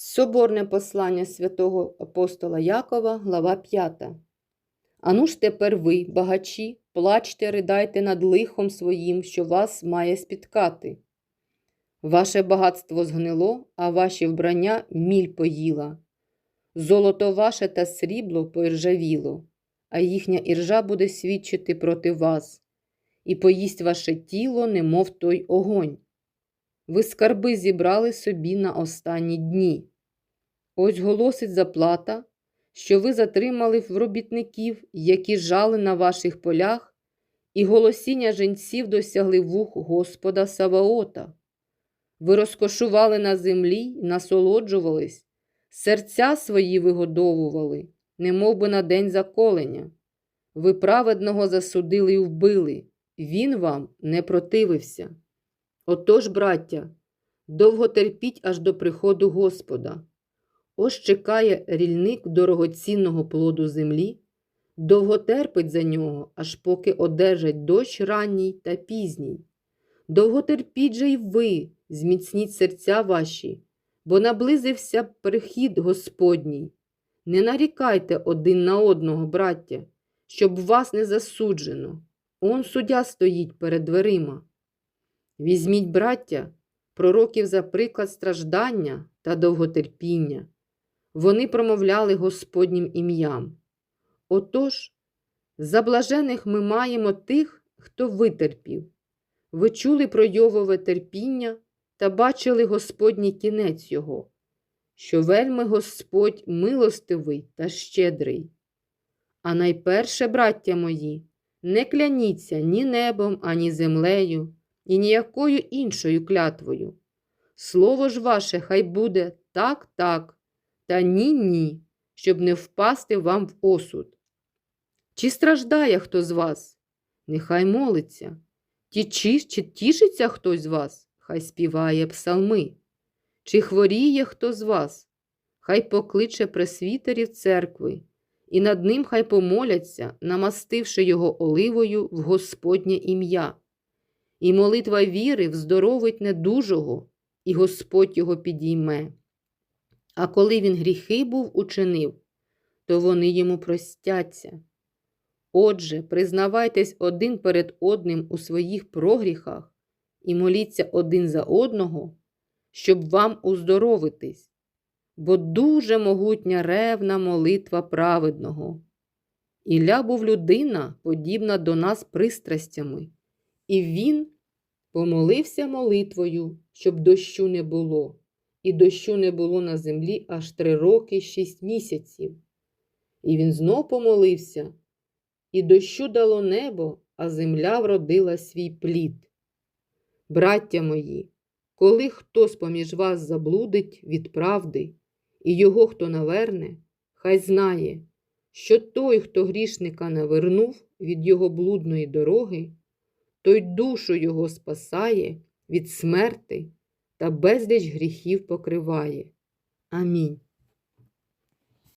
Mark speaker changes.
Speaker 1: Соборне послання святого апостола Якова, глава 5. Ану ж тепер ви, багачі, плачте, ридайте над лихом своїм, що вас має спіткати. Ваше багатство згнило, а ваші вбрання міль поїла. Золото ваше та срібло поіржавіло, а їхня іржа буде свідчити проти вас, і поїсть ваше тіло, немов той огонь. Ви скарби зібрали собі на останні дні. Ось голосить заплата, що ви затримали в робітників, які жали на ваших полях, і голосіння женців досягли вух Господа Саваота. Ви розкошували на землі насолоджувались, серця свої вигодовували, немов би на день заколення. Ви праведного засудили й вбили, він вам не противився. Отож, браття, довго терпіть аж до приходу Господа. Ось чекає рільник дорогоцінного плоду землі, довго терпить за нього, аж поки одержать дощ ранній та пізній. Довго терпіть же й ви, зміцніть серця ваші, бо наблизився прихід Господній. Не нарікайте один на одного, браття, щоб вас не засуджено. Он суддя стоїть перед дверима. Візьміть, браття, пророків за приклад страждання та довготерпіння. Вони промовляли Господнім ім'ям. Отож, за блажених ми маємо тих, хто витерпів. Ви чули про Йовове терпіння та бачили Господній кінець його, що вельми Господь милостивий та щедрий. А найперше, браття мої, не кляніться ні небом, ані землею, і ніякою іншою клятвою. Слово ж ваше хай буде так, так, та ні, ні, щоб не впасти вам в осуд. Чи страждає хто з вас? Нехай молиться. Ті, чи, чи тішиться хтось з вас, хай співає псалми. Чи хворіє хто з вас, хай покличе пресвітерів церкви, і над ним хай помоляться, намастивши його оливою в Господнє ім'я. І молитва віри вздоровить недужого, і Господь його підійме. А коли він гріхи був учинив, то вони йому простяться. Отже, признавайтесь один перед одним у своїх прогріхах і моліться один за одного, щоб вам уздоровитись, бо дуже могутня ревна молитва праведного. Ілля був людина, подібна до нас пристрастями, і він помолився молитвою, щоб дощу не було, і дощу не було на землі аж три роки шість місяців. І він знов помолився, і дощу дало небо, а земля вродила свій плід. Браття мої, коли хто з-поміж вас заблудить від правди, і його хто наверне, хай знає, що той, хто грішника навернув від його блудної дороги, той душу його спасає від смерти та безліч гріхів покриває. Амінь.